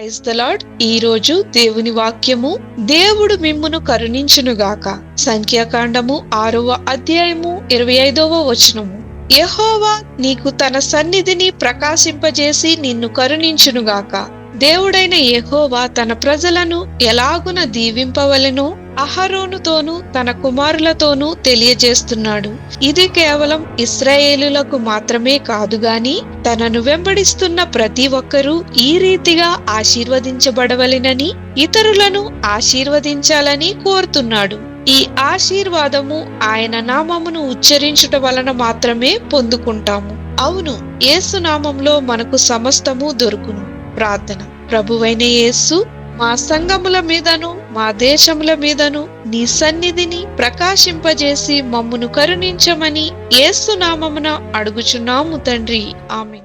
Praise the lord ఈ రోజు దేవుని వాక్యము దేవుడు మిమ్మును కరుణించునుగాక సంఖ్యాకాండము ఆరవ అధ్యాయము ఇరవై ఐదవ వచనము. యహోవా నీకు తన సన్నిధిని ప్రకాశింపజేసి నిన్ను కరుణించునుగాక దేవుడైన యహోవా తన ప్రజలను ఎలాగున దీవింపవలెనో? అహరోనుతోనూ తన కుమారులతోనూ తెలియజేస్తున్నాడు. ఇది కేవలం ఇస్రాయేలులకు మాత్రమే కాదు గాని తనను వెంబడిస్తున్న ప్రతి ఒక్కరూ ఈ రీతిగా ఆశీర్వదించబడవలెనని ఇతరులను ఆశీర్వదించాలని కోరుతున్నాడు. ఈ ఆశీర్వాదము ఆయన నామమును ఉచ్చరించుట వలన మాత్రమే పొందుకుంటాము. అవును యేసు నామంలో మనకు సమస్తము దొరుకును. ప్రార్థన. ప్రభువైన యేసు మా సంఘముల మీదను మా దేశముల మీదను నీ సన్నిధిని ప్రకాశింపజేసి మమ్మును కరుణించమని ఏసునామమున అడుగుచున్నాము తండ్రి. ఆమె